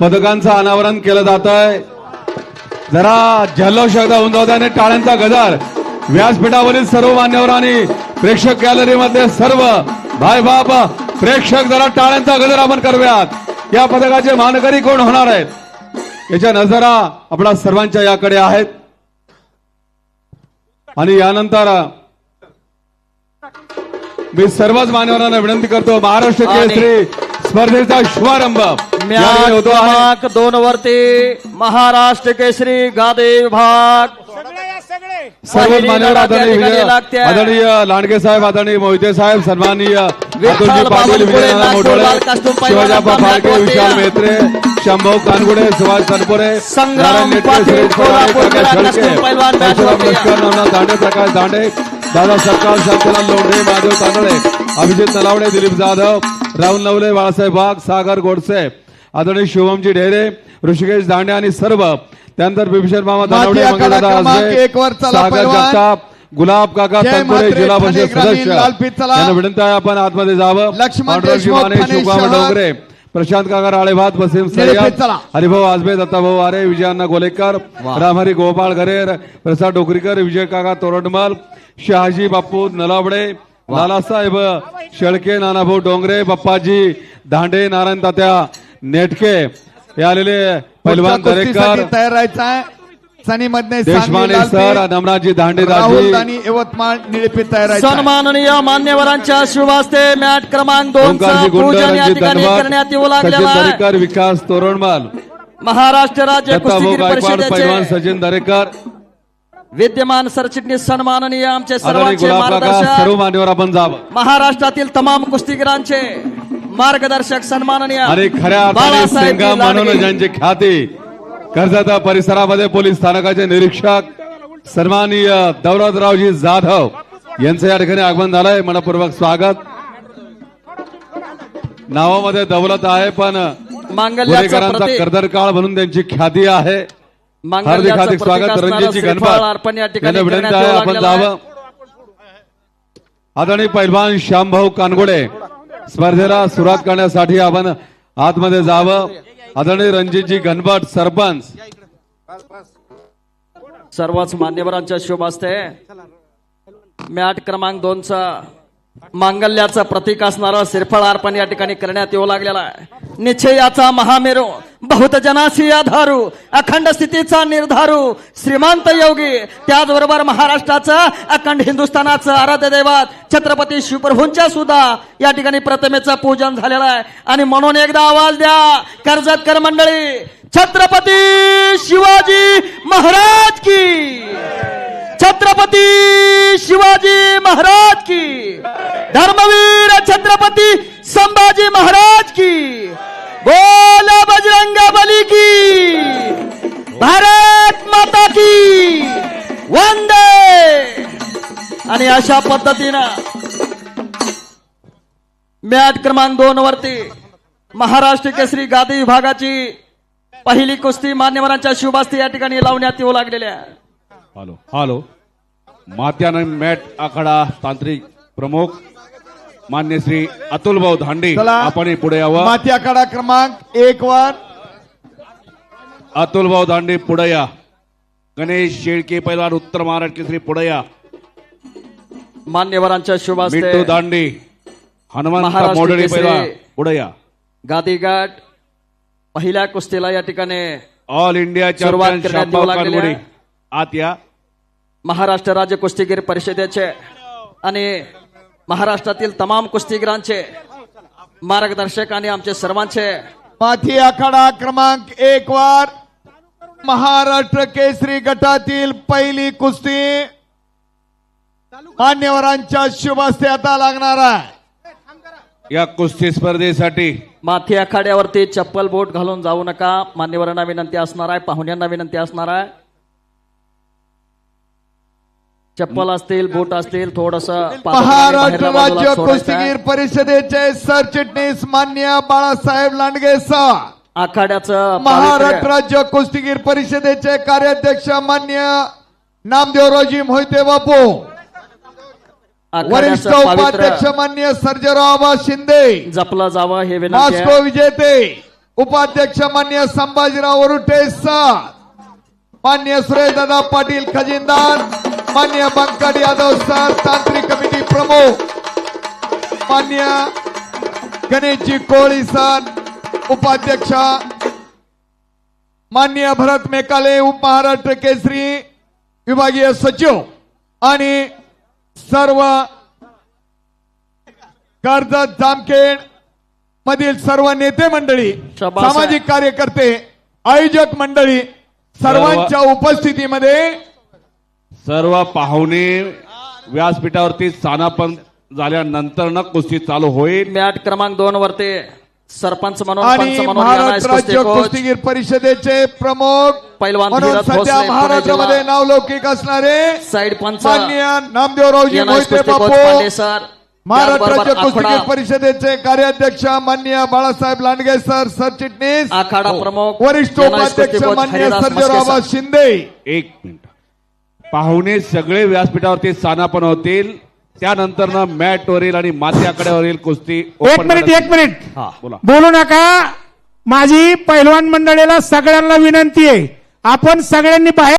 पदकांचं अनावरण केलं जात आहे जरा जल्लोष एकदा होऊन जाऊ आणि टाळ्यांचा गजर व्यासपीठावरील सर्व मान्यवरांनी प्रेक्षक गॅलरीमध्ये सर्व भाई बाप प्रेक्षक जरा टाळ्यांचा गजर आपण करूयात. या पदकाचे मानकरी कोण होणार आहेत? याच्या नजरा आपल्या सर्वांच्या याकडे आहेत. आणि यानंतर मी सर्वच मान्यवरांना विनंती करतो महाराष्ट्र केसरी स्पर्धेचा शुभारंभ. होतो क्रमांक दोन वरती महाराष्ट्र केसरी गादे विभाग. सर्व मान्यवर आदरणीय लांडगे साहेब आदरणीय मोहिते साहेब सन्माननीय पाटील मोठोळे फाळके मॅच विशाल मेत्रे शंभू कानगुडे सुभाष तनपुरे नारायण नेटके, सुरेश नवनाथ दांडे प्रकाश दांडे दादा सपकाळ शांतीलाल लोंढे महादेव तांदळे अभिजित नलावडे दिलीप जाधव राहुल नवले बाळासाहेब वाघ सागर गोडसे आदरणीय शिवमजी ढेरे ऋषिकेश दांडे आणि सर्व त्यानंतर बिभीषण मामा दानवडे सागर. जगताप गुलाब काका तनपुरे जिल्हा परिषद सदस्य. यांना विनंती आहे आपण आतमध्ये जावं लक्ष्मण. डोंगरे प्रशांत काका राळेभात वसीम सय्यद. हरिभाऊ आजबे दत्ताभाऊ आरे विजयान्ना गोलेकर रामहरी गोपाळ घरेर प्रसाद डोकरीकर विजय काका तोरडमल शहाजी बाप्पू नलावडे लालासाहेब शेळके नानाभाऊ डोंगरे बाप्पाजी दांडे नारायण तात्या नेटके हे आलेले कुस्तीसाठी दरेकर. तयार राहायचं सनी मधने देशमाने सर नमनाजी दांडे राहुल दानी यवतमाळ निळेपीठ तयार. सन्माननीय मान्यवरांच्या शुभ हस्ते मॅच क्रमांक दोन करण्यात येऊ लागलेलं आहे. दरेकर विकास तोरणमाल महाराष्ट्र राज्य कुस्तीगीर गायकवाड पैलवान परिषदेचे सचिन दरेकर. विद्यमान सरचिटणीस सन्माननीय आमचे सर्वांचे गुलाब काका मार्गदर्शक सर्व मान्यवर आपण जावं. महाराष्ट्रातील तमाम कुस्तीगीरांचे मार्गदर्शक सन्माननीय आणि खऱ्या बाळासाहेब म्हणून. ज्यांची ख्याती कर्जत परिसरामध्ये पोलीस स्थानकाचे निरीक्षक सन्माननीय दौलतरावजी जाधव यांचं या ठिकाणी आगमन झालंय. मनपूर्वक स्वागत. नावामध्ये दौलत आहे पण प्रतीक. कर्दर काळ म्हणून त्यांची ख्याती आहे. हार्दिक स्वागत गणपत. विनंती आहे आपण. जावं. आदरणीय पैलवान श्यामभाऊ कानगोडे स्पर्धेला सुरुवात करण्यासाठी आपण आतमध्ये जावं. आदरणीय रणजितजी गणपत सरपंच. सर्वच मान्यवरांच्या शुभ असते मॅट क्रमांक दोनचा मांगल्याचं प्रतीक असणारं श्रीफळ अर्पण या ठिकाणी करण्यात येऊ लागलेला आहे. निश्चयाचा महामेरू. बहुत जनाशी आधारू अखंड स्थितीचा निर्धारू श्रीमंत योगी त्याचबरोबर महाराष्ट्राचं अखंड हिंदुस्थानाचं आराध्य दैवत छत्रपती शिवप्रभूंच्या सुद्धा या ठिकाणी प्रतिमेचं पूजन झालेलं आहे. आणि म्हणून एकदा आवाज द्या कर्जतकर मंडळी छत्रपती शिवाजी महाराज की. छत्रपती शिवाजी महाराज की. धर्मवीर आणि अशा पद्धतीनं मॅट क्रमांक दोन वरती महाराष्ट्र केसरी गादी विभागाची पहिली कुस्ती मान्यवरांच्या शुभास्ती या ठिकाणी लावण्यात येऊ लागलेल्या आहे हॅलो हॅलो. मात्यानं मॅट आखाडा तांत्रिक प्रमुख मान्य श्री अतुलभाऊ धांडे. चला. आपण पुढे यावं. माती आखाडा क्रमांक एक वर. अतुलभाऊ दांडे पुढे या. गणेश शेळके पैलवान उत्तर महाराष्ट्र केसरी पुढे या. मान्यवरांच्या शुभास्ते. मिट्टू दांडे मोडळे या गादीघाट पहिल्या कुस्तीला या ठिकाणी ऑल इंडिया करण्यात. आत या महाराष्ट्र राज्य कुस्तीगीर परिषदेचे आणि महाराष्ट्रातील तमाम कुस्तीगीरांचे मार्गदर्शक आणि आमचे सर्वांचे माथी आखाडा क्रमांक एक वर महाराष्ट्र केसरी गटातील पहिली कुस्ती मान्यवरांच्या शुभ हस्ते आता लागणार आहे. या कुस्ती स्पर्धेसाठी माथी आखाड्यावरती चप्पल बोट घालून जाऊ नका. मान्यवरांना विनंती असणार आहे पाहुण्यांना विनंती असणार आहे. चप्पल असतील बोट असतील थोडस महाराष्ट्र राज्य कुस्तीगीर परिषदेचे सरचिटणीस मान्य बाळासाहेब लांडगे सर. आखाड्याचं महाराष्ट्र राज्य कुस्तीगीर परिषदेचे कार्याध्यक्ष मान्य नामदेवरावजी मोहिते बापू. वरिष्ठ उपाध्यक्ष मान्य सर्जराव आबा शिंदे. जपलं जावं हे मास्को विजेते. उपाध्यक्ष मान्य संभाजीराव वरुटे सर. मान्य सुरेशदादा पाटील खजिनदार. मान्य बंकट यादव सर तांत्रिक कमिटी प्रमुख. मान्य गणेशजी कोळी सर उपाध्यक्ष. मान्य भरत मेकाले उपमहाराष्ट्र केसरी विभागीय सचिव. आणि सर्व कर्जत जामखेड मधील सर्व नेते मंडळी. सामाजिक कार्यकर्ते आयोजक मंडळी सर्वांच्या उपस्थितीमध्ये सर्व पाहुणे व्यासपीठावरती स्थानापन्न झाल्यानंतर न कुस्ती चालू होईल मॅट क्रमांक दोन वरती सरपंच म्हणून आणि महाराष्ट्र राज्य. कुस्तीगीर परिषदेचे प्रमुख पैलवान म्हणून सध्या महाराष्ट्रामध्ये. नावलौकिक असणारे साईड पंच मान्य नामदेवरावजी मोहिते बापू सर महाराष्ट्र राज्य कुस्तीगीर परिषदेचे कार्याध्यक्ष मान्य बाळासाहेब लांडगे सर सरचिटणीस आखाडा प्रमुख वरिष्ठ उपाध्यक्ष मान्य सर्जेराव. शिंदे एक मिनिट पाहुणे सगळे व्यासपीठावरती स्थानापन्न होतील त्यानंतर न मॅट वरील आणि माथ्याकड्यावरील कुस्ती एक मिनिट एक मिनिट. हा. बोला. बोलू नका. माझी पैलवान मंडळीला सगळ्यांना विनंती आहे. आपण सगळ्यांनी बाहेर